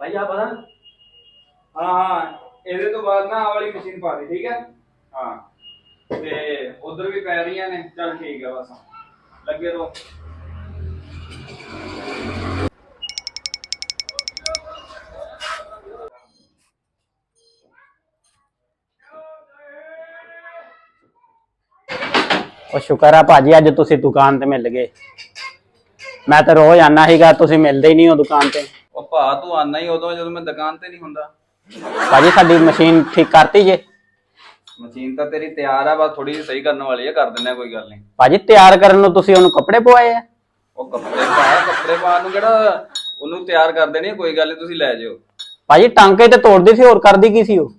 ਭਾਈ ਆ ਪਤਾ? ਹਾਂ ਹਾਂ ਇਹਦੇ ਤੋਂ ਬਾਅਦ ਨਾ ਆਹ ਵਾਲੀ ਮਸ਼ੀਨ ਪਾ ਦੇ ਠੀਕ ਹੈ? ਹਾਂ। ਤੇ ਉਧਰ ਵੀ ਪੈ ਰਹੀਆਂ ਨੇ ਚੱਲ ਠੀਕ ਹੈ ਬਸ। ਲੱਗੇ ਰਹੋ। ਉਹ ਸ਼ੁਕਰ ਆ ਭਾਜੀ ਅੱਜ ਤੁਸੀਂ ਦੁਕਾਨ ਤੇ ਮਿਲ ਗਏ। ਮੈਂ ਤਾਂ ਰੋਜ਼ ਆਨਾ ਸੀਗਾ ਤੁਸੀਂ ਮਿਲਦੇ ਹੀ ਨਹੀਂ ਹੋ ਦੁਕਾਨ ਤੇ। ਉਹ ਭਾ ਤੂੰ ਆਨਾ ਹੀ ਉਦੋਂ ਜਦੋਂ ਮੈਂ ਦੁਕਾਨ ਤੇ ਨਹੀਂ ਹੁੰਦਾ। ਭਾਜੀ ਸਾਡੀ ਮਸ਼ੀਨ ਠੀਕ ਕਰਤੀ ਜੇ। ਮਸ਼ੀਨ ਤਾਂ ਤੇਰੀ ਤਿਆਰ ਆ ਬਸ ਥੋੜੀ ਜਿਹੀ ਸਹੀ ਕਰਨ ਵਾਲੀ ਆ ਕਰ ਆ ਕੋਈ ਗੱਲ ਨਹੀਂ। ਭਾਜੀ ਤਿਆਰ ਕਰਨ ਨੂੰ ਤੁਸੀਂ ਉਹਨੂੰ ਕੱਪੜੇ ਪਵਾਏ ਆ? ਉਹ ਕੱਪੜੇ ਪਾ ਕੱਪੜੇ ਪਾਉਣ ਨੂੰ ਕਿਹੜਾ ਉਹਨੂੰ ਤਿਆਰ ਕਰ ਦੇਣੀ ਆ, ਕੋਈ ਗੱਲ ਨਹੀਂ ਤੁਸੀਂ ਲੈ ਜਿਓ। ਭਾਜੀ ਟਾਂਕੇ ਤੇ ਤੋੜਦੀ ਸੀ ਹੋਰ ਕਰਦੀ ਕੀ ਸੀ ਉਹ?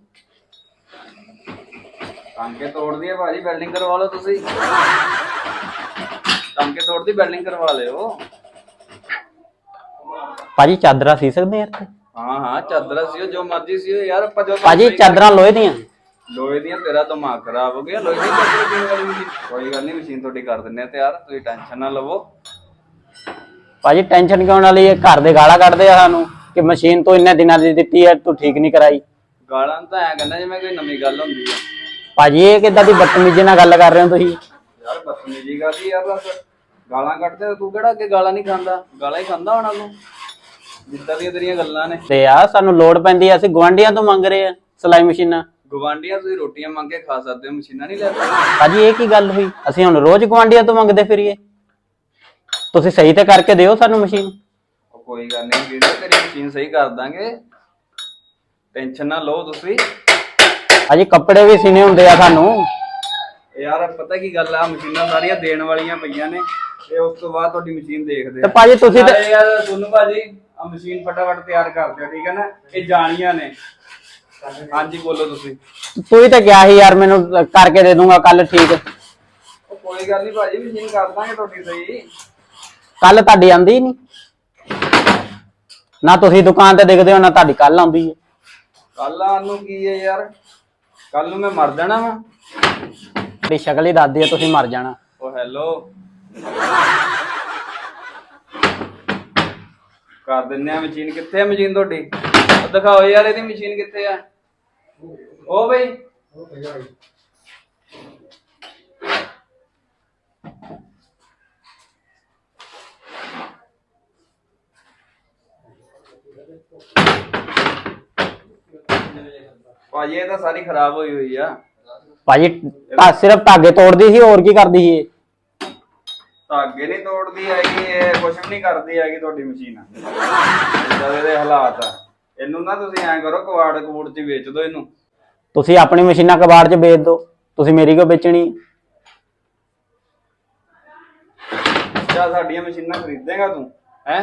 ਟਾਂਕੇ ਤੋੜਦੀ ਆ ਭਾਜੀ ਵੈਲਡਿੰਗ ਕਰਵਾ ਲਓ ਤੁਸੀਂ। ਟਾਂਕੇ ਤੋੜਦੀ ਵੈਲਡਿੰਗ ਕਰਵਾ ਲਿਓ। ਭਾਜੀ ਚਾਦਰਾਂ ਸੀ ਸਕਦੇ ਯਾਰ ਤੇ? ਹਾਂ ਹਾਂ ਚਾਦਰਾ ਸੀਓ ਜੋ ਮਰਜ਼ੀ ਸੀਓ ਯਾਰ ਆਪਾਂ ਜੋ ਭਾਜੀ ਚਾਦਰਾਂ ਲੋਹੇ ਦੀਆਂ? ਲੋਹੇ ਦੀਆਂ ਤੇਰਾ ਦਿਮਾਗ ਖਰਾਬ ਹੋ ਗਿਆ। ਲੋਹੇ ਦੀ ਚਾਦਰ ਕਿਉਂ ਵਾਲੀ ਮਸ਼ੀਨ ਕੋਈ ਗੱਲ ਨਹੀਂ ਮਸ਼ੀਨ ਤੁਹਾਡੀ ਕਰ ਦਿੰਨੇ ਆ ਤਿਆਰ ਤੁਸੀਂ ਟੈਨਸ਼ਨ ਨਾ ਲਵੋ। ਭਾਜੀ ਟੈਨਸ਼ਨ ਕਿਉਂ ਵਾਲੀ ਹੈ ਘਰ ਦੇ ਗਾਲਾਂ ਕੱਢਦੇ ਆ ਸਾਨੂੰ ਕਿ ਮਸ਼ੀਨ ਤੋਂ ਇੰਨੇ ਦਿਨਾਂ ਦੀ ਦਿੱਤੀ ਹੈ ਤੂੰ ਠੀਕ ਨਹੀਂ ਕਰਾਈ। ਗਾਲਾਂ ਤਾਂ ਐ ਕਹਿੰਦਾ ਜਿਵੇਂ ਕੋਈ ਨਵੀਂ ਗੱਲ ਹੁੰਦੀ ਆ। ਭਾਜੀ ਇਹ ਕਿੱਦਾਂ ਦੀ ਬਦਤਮੀਜ਼ੀ ਨਾਲ ਗੱਲ ਕਰ ਰਹੇ ਹੋ ਤੁਸੀਂ? ਯਾਰ ਬਦਤਮੀਜੀ ਕਰਦੀ ਯਾਰ ਬਸ? ਗਾਲਾਂ ਕੱਢਦੇ ਤੂੰ ਕਿਹੜਾ ਅੱਗੇ ਗਾਲਾਂ ਨਹੀਂ ਖਾਂਦਾ? ਗਾਲਾਂ ਹੀ ਖਾਂਦਾ ਹੋਣਾ ਤੂੰ। ਜਿੱਦਾਂ ਦੀਆਂ ਤੇਰੀਆਂ ਗੱਲਾਂ ਨੇ। ਤੇ ਆ ਸਾਨੂੰ ਲੋੜ ਪੈਂਦੀ ਆ ਅਸੀਂ ਗਵਾਂਢੀਆਂ ਤੋਂ ਮੰਗ ਰਹੇ ਆ ਸਿਲਾਈ ਮਸ਼ੀਨਾਂ। ਗਵਾਂਡੀਆਂ ਤੁਸੀਂ ਰੋਟੀਆਂ ਮੰਗ ਕੇ ਖਾ ਸਕਦੇ ਹੋ ਮਸ਼ੀਨਾਂ ਨਹੀਂ ਲੈ ਸਕਦੇ? ਭਾਜੀ ਇਹ ਕੀ ਗੱਲ ਹੋਈ? ਅਸੀਂ ਹੁਣ ਰੋਜ਼ ਗਵਾਂਢੀਆਂ ਤੋਂ ਮੰਗਦੇ ਫਿਰੀਏ। ਤੁਸੀਂ ਸਹੀ ਤੇ ਕਰਕੇ ਦਿਓ ਸਾਨੂੰ ਮਸ਼ੀਨ। ਉਹ ਕੋਈ ਗੱਲ ਨਹੀਂ ਵੀਡੀਓ ਤੇਰੀ ਮਸ਼ੀਨ ਸਹੀ ਕਰ ਦਾਂਗੇ। ਟੈਨਸ਼ਨ ਨਾ ਲਓ ਤੁਸੀਂ। ਅਜੇ ਕੱਪੜੇ ਵੀ ਸੀਨੇ ਹੁੰਦੇ ਆ ਸਾਨੂੰ। ਯਾਰ ਪਤਾ ਕੀ ਗੱਲ ਆ ਮਸ਼ੀਨਾਂ ਸਾਰੀਆਂ ਦੇਣ ਵਾਲੀਆਂ ਪਈਆਂ ਨੇ। ਤੇ ਉਸ ਤੋਂ ਬਾਅਦ ਤੁਹਾਡੀ ਮਸ਼ੀਨ ਦੇਖਦੇ ਤੇ ਭਾਜੀ ਤੁਸੀਂ ਤੇ ਨਾਲੇ ਯਾਰ ਭਾਜੀ ਆ ਮਸ਼ੀਨ ਫਟਾਫਟ ਤਿਆਰ ਕਰ ਦਿਓ ਠੀਕ ਹੈ ਨਾ? ਇਹ ਜਾਣੀਆਂ ਨੇ। ਹਾਂਜੀ ਬੋਲੋ ਤੁਸੀਂ। ਤੂੰ ਹੀ ਤਾਂ ਕਿਹਾ ਸੀ ਯਾਰ ਮੈਨੂੰ ਕਰਕੇ ਦੇ ਦੂੰਗਾ ਕੱਲ ਠੀਕ। ਉਹ ਕੋਈ ਗੱਲ ਨਹੀਂ ਭਾਜੀ ਮਸ਼ੀਨ ਕਰ ਦਾਂਗੇ ਤੁਹਾਡੀ ਸਹੀ। ਕੱਲ ਤੁਹਾਡੀ ਆਂਦੀ ਨਹੀਂ। ਨਾ ਤੁਸੀਂ ਦੁਕਾਨ ਤੇ ਦਿਖਦੇ ਹੋ ਨਾ ਤੁਹਾਡੀ ਕੱਲ ਆਉਂਦੀ ਹੈ। ਕੱਲ ਆਉਣ ਨੂੰ ਕੀ ਹੈ ਯਾਰ? ਕੱਲ ਨੂੰ ਮੈਂ ਮਰ ਜਾਣਾ ਵਾ। ਤੁਹਾਡੀ ਸ਼ਕਲ ਹੀ ਦੱਸਦੀ ਹੈ ਤੁਸੀਂ ਮਰ ਜਾਣਾ। ਉਹ ਹੈਲੋ ਕਰ ਦਿੰਨੇ ਆ ਮਸ਼ੀਨ ਕਿੱਥੇ ਆ ਮਸ਼ੀਨ ਤੁਹਾਡੀ? ਉਹ ਦਿਖਾਓ ਯਾਰ ਇਹਦੀ ਮਸ਼ੀਨ ਕਿੱਥੇ ਆ? ਉਹ ਬਈ। ਭਾਜੀ, ਇਹ ਤਾਂ ਸਾਰੀ ਖਰਾਬ ਹੋਈ ਹੋਈ ਆ। ਭਾਜੀ, ਤਾਂ ਸਿਰਫ ਧਾਗੇ ਤੋੜਦੀ ਸੀ, ਹੋਰ ਕੀ ਕਰਦੀ ਸੀ ਇਹ? ਧਾਗੇ ਨਹੀਂ ਤੋੜਦੀ ਹੈਗੀ ਇਹ ਕੁਝ ਵੀ ਨਹੀਂ ਕਰਦੀ ਹੈਗੀ ਤੁਹਾਡੀ ਮਸ਼ੀਨ। ਇਦਾਂ ਦੇ ਹਾਲਾਤ ਆ। ਇਹਨੂੰ ਨਾ ਤੁਸੀਂ ਐਂ ਕਰੋ ਕਵਾੜ ਕਵੂੜ ਚ ਵੇਚ ਦਿਓ ਇਹਨੂੰ। ਤੁਸੀਂ ਆਪਣੀ ਮਸ਼ੀਨਾਂ ਕਬਾੜ 'ਚ ਵੇਚ ਦਿਓ ਤੁਸੀਂ ਮੇਰੀ ਕਿਉਂ ਵੇਚਣੀ? ਜਾਂ ਸਾਡੀਆਂ ਮਸ਼ੀਨਾਂ ਖਰੀਦੇਗਾ ਤੂੰ ਹੈ?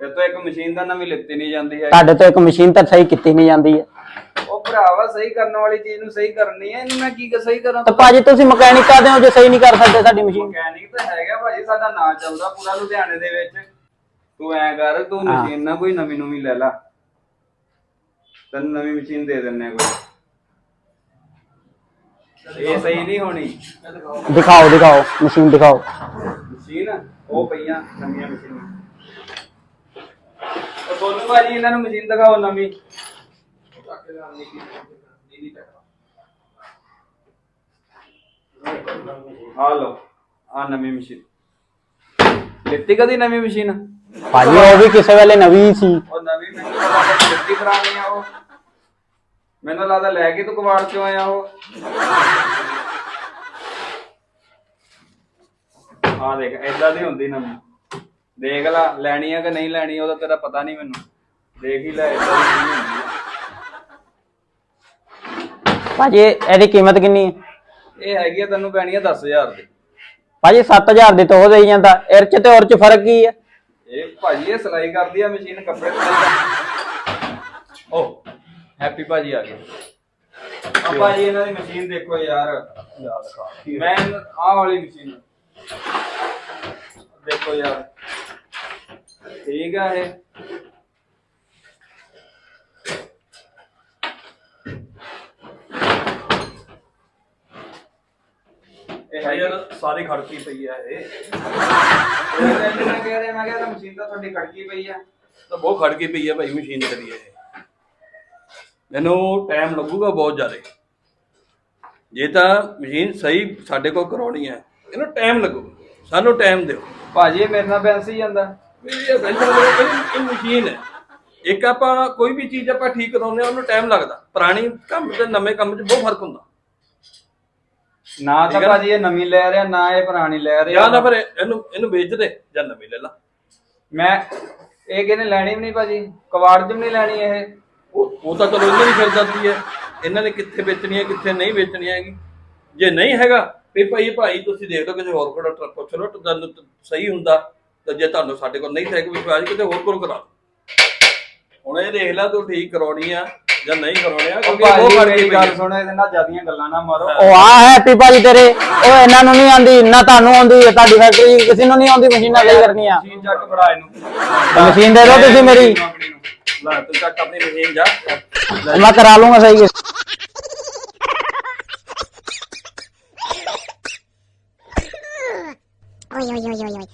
ਤੇ ਤੋਂ ਇੱਕ ਮਸ਼ੀਨ ਦਾ ਨਵੀਂ ਲਿੱਤੀ ਨਹੀਂ ਜਾਂਦੀ ਹੈ ਤੁਹਾਡੇ ਤੋਂ ਇੱਕ ਮਸ਼ੀਨ ਤਾਂ ਸਹੀ ਕੀਤੀ ਨਹੀਂ ਜਾਂਦੀ ਹੈ। ਭਰਾਵਾ ਸਹੀ ਕਰਨ ਵਾਲੀ ਚੀਜ਼ ਨੂੰ ਸਹੀ ਕਰਨੀ ਹੈ ਇਹਨੂੰ ਮੈਂ ਕੀ ਸਹੀ ਕਰਾਂ? ਤਾਂ ਭਾਜੀ ਤੁਸੀਂ ਮਕੈਨਿਕ ਕਾਦੇ ਹੋ? ਜੇ ਸਹੀ ਨਹੀਂ ਕਰ ਸਕਦੇ ਸਾਡੀ ਮਸ਼ੀਨ ਮਕੈਨਿਕ ਤਾਂ ਹੈਗਾ ਭਾਜੀ ਸਾਡਾ ਨਾਂ ਚੱਲਦਾ ਪੂਰਾ ਲੁਧਿਆਣੇ ਦੇ ਵਿੱਚ। ਤੂੰ ਐਂ ਕਰ ਤੂੰ। ਮਸ਼ੀਨ ਨਾ ਕੋਈ ਨਵੀਂ ਨਵੀਂ ਲੈ ਲਾ। ਤੈਨੂੰ ਨਵੀਂ ਮਸ਼ੀਨ ਦੇ ਦਿੰਨੇ ਆ ਕੋਈ। ਇਹ ਸਹੀ ਨਹੀਂ ਹੋਣੀ। ਦਿਖਾਓ ਦਿਖਾਓ ਮਸ਼ੀਨ ਦਿਖਾਓ। ਮਸ਼ੀਨ ਉਹ ਪਈਆਂ ਨਵੀਆਂ ਮਸ਼ੀਨਾਂ ਉਹ ਦੋਨੋਂ ਭਾਜੀ ਇਹਨਾਂ ਨੂੰ ਮਸ਼ੀਨ ਦਿਖਾਓ ਨਵੀਂ। ਆ ਲਓ ਆ ਨਵੀਂ ਮਸ਼ੀਨ। ਲਿੱਤੀ ਕਦੀ ਨਵੀਂ ਮਸ਼ੀਨ? ਭਾਜੀ ਉਹ ਵੀ ਕਿਸੇ ਵੇਲੇ ਨਵੀਂ ਸੀ। ਉਹ ਨਵੀਂ ਮੈਨੂੰ ਲੱਗਦਾ ਲਿੱਤੀ ਪੁਰਾਣੀ ਆ ਉਹ। ਮੈਨੂੰ ਲੱਗਦਾ ਲੈ ਕੇ ਤੂੰ ਕਵਾੜ ਚੋਂ ਆਇਆ ਉਹ। ਆ ਦੇਖ ਏਦਾਂ ਦੀ ਹੁੰਦੀ ਨਵੀਂ। ਦੇਖ ਲੈ ਲੈਣੀ ਆ ਕਿ ਨਹੀਂ ਲੈਣੀ ਉਹਦਾ ਤੇਰਾ ਪਤਾ ਨਹੀਂ ਮੈਨੂੰ। ਦੇਖ ਹੀ ਲੈ ਏਦਾਂ ਦੀ ਚੀਜ਼ ਹੁੰਦੀ ਆ ਭਾਜੀ ਇਹ- ਇਹਦੀ ਕੀਮਤ ਕਿੰਨੀ ਹੈ? ਇਹ ਹੈਗੀ ਆ ਤੈਨੂੰ ਪੈਣੀ ਆ 10000 ਦੀ। ਭਾਜੀ 7000 ਦੀ ਤਾਂ ਉਹ ਦੇਈ ਜਾਂਦਾ। ਇਹ 'ਚ ਤੇ ਹੋਰ 'ਚ ਫ਼ਰਕ ਕੀ ਹੈ ਇਹ ਭਾਜੀ ਇਹ ਸਿਲਾਈ ਕਰਦੀ ਆ ਮਸ਼ੀਨ ਕੱਪੜੇ ਸਿਲਾਈ ਓ ਹੈਪੀ ਭਾਜੀ ਆ ਗਏ। ਆ ਭਾਜੀ ਇਹਨਾਂ ਦੀ ਮਸ਼ੀਨ ਦੇਖੋ ਯਾਰ। ਮੈਂ ਆਹ ਵਾਲੀ ਮਸ਼ੀਨ। ਦੇਖੋ ਯਾਰ। ਠੀਕ ਆ ਇਹ। ਹੈ ਯਾਰ ਸਾਰੀ ਖੜਕੀ ਪਈ ਆ ਇਹ। ਮੈਂ ਕਹਿ ਰਿਹਾ ਮੈਂ ਕਿਹਾ ਮਸ਼ੀਨ ਤਾਂ ਤੁਹਾਡੀ ਖੜਕੀ ਪਈ ਆ ਤਾਂ ਬਹੁਤ ਖੜ ਕੇ ਪਈ ਹੈ ਭਾਈ ਮਸ਼ੀਨ ਕਰੀ ਇਹ। ਮੈਨੂੰ ਟਾਈਮ ਲੱਗੂਗਾ ਬਹੁਤ ਜ਼ਿਆਦਾ। ਜੇ ਤਾਂ ਮਸ਼ੀਨ ਸਹੀ ਸਾਡੇ ਕੋਲ ਕਰਾਉਣੀ ਹੈ ਇਹਨੂੰ ਟਾਈਮ ਲੱਗੂਗਾ ਸਾਨੂੰ ਟਾਈਮ ਦਿਓ। ਭਾਜੀ ਮੇਰੇ ਨਾਲ ਬੈਂਸ ਹੀ ਜਾਂਦਾ। ਇਹ ਇਹ ਇਹ ਮਸ਼ੀਨ ਹੈ। ਇੱਕ ਆਪਾਂ ਕੋਈ ਵੀ ਚੀਜ਼ ਆਪਾਂ ਠੀਕ ਕਰਾਉਂਦੇ ਆ ਉਹਨੂੰ ਟਾਈਮ ਲੱਗਦਾ। ਪੁਰਾਣੀ ਕੰਮ ਤੇ ਨਵੇਂ ਕੰਮ 'ਚ ਬਹੁਤ ਫ਼ਰਕ ਹੁੰਦਾ। ਨਾ ਤਾਂ ਠੀਕ। ਭਾਜੀ ਇਹ ਨਵੀਂ ਲੈ ਰਿਹਾ ਨਾ ਇਹ ਪੁਰਾਣੀ ਲੈ ਰਿਹਾ। ਜਾਂ ਨਾ ਫਿਰ ਇਹਨੂੰ ਇਹਨੂੰ ਵੇਚ ਦੇ ਜਾਂ ਨਵੀਂ ਲੈ ਲਾ। ਮੈਂ ਇਹ ਕਿਹਨੇ ਲੈਣੀ ਵੀ ਨਹੀਂ ਭਾਜੀ? ਕਵਾੜ ਵੀ ਨਹੀਂ ਲੈਣੀ ਇਹ। ਉਹ ਉਹ ਤਾਂ ਚਲੋ ਇਹਨਾਂ ਦੀ ਫਿਰ ਜਾਂਦੀ ਹੈ। ਇਹਨਾਂ ਨੇ ਕਿੱਥੇ ਵੇਚਣੀ ਹੈ ਕਿੱਥੇ ਨਹੀਂ ਵੇਚਣੀ ਹੈਗੀ। ਜੇ ਨਹੀਂ ਹੈਗਾ ਵੀ ਭਾਈ ਭਾਈ ਤੁਸੀਂ ਦੇਖ ਲਓ ਕਿਸੇ ਹੋਰ ਕੋਲ ਟਰੱਕ ਪੁੱਛ ਲਓ ਤਾਂ ਤੁਹਾਨੂੰ ਤਾਂ ਸਹੀ ਹੁੰਦਾ। ਤਾਂ ਜੇ ਤੁਹਾਨੂੰ ਸਾਡੇ ਕੋਲ ਨਹੀਂ ਹੈ ਕੋਈ ਵਿਸ਼ਵਾਸ ਕਿਤੇ ਹੋਰ ਕੋਲ ਕਰਾ ਲਓ ਹੁਣ ਇਹ ਦੇਖ ਲੈ ਤੂੰ ਠੀਕ ਕਰਾਉਣੀ ਆ। ਜਾਂ ਨਹੀਂ ਕਰਾਉਣੀ ਆ ਕਿਉਂਕਿ ਉਹ ਭਾਜੀ ਮੇਰੀ ਗੱਲ। ਸੁਣੋ ਇਹਦੇ ਨਾਲ ਜਿਆਦੀਆਂ ਗੱਲਾਂ ਨਾ ਮਾਰੋ। ਉਹ ਆ ਹੈਪੀ ਭਾਜੀ ਤੇਰੇ। ਉਹ ਇਹਨਾਂ ਨੂੰ ਨਹੀਂ ਆਉਂਦੀ ਨਾ ਤੁਹਾਨੂੰ ਆਉਂਦੀ ਹੈ ਤੁਹਾਡੀ ਫੈਕਟਰੀ ਕਿਸੇ ਨੂੰ ਨਹੀਂ ਆਉਂਦੀ ਮਸ਼ੀਨਾਂ ਸਹੀ ਕਰਨੀਆਂ ਮਸ਼ੀਨ ਚੱਕ ਫੜਾ ਇਹਨੂੰ। ਮਸ਼ੀਨ ਦੇ ਦਿਓ ਤੁਸੀਂ ਮੇਰੀ। ਲੈ ਤੂੰ ਚੱਕ ਆਪਣੀ ਮਸ਼ੀਨ ਜਾ। ਮੈਂ ਕਰਾ ਲੂੰਗਾ ਸਹੀ oi, oi, oi, oi.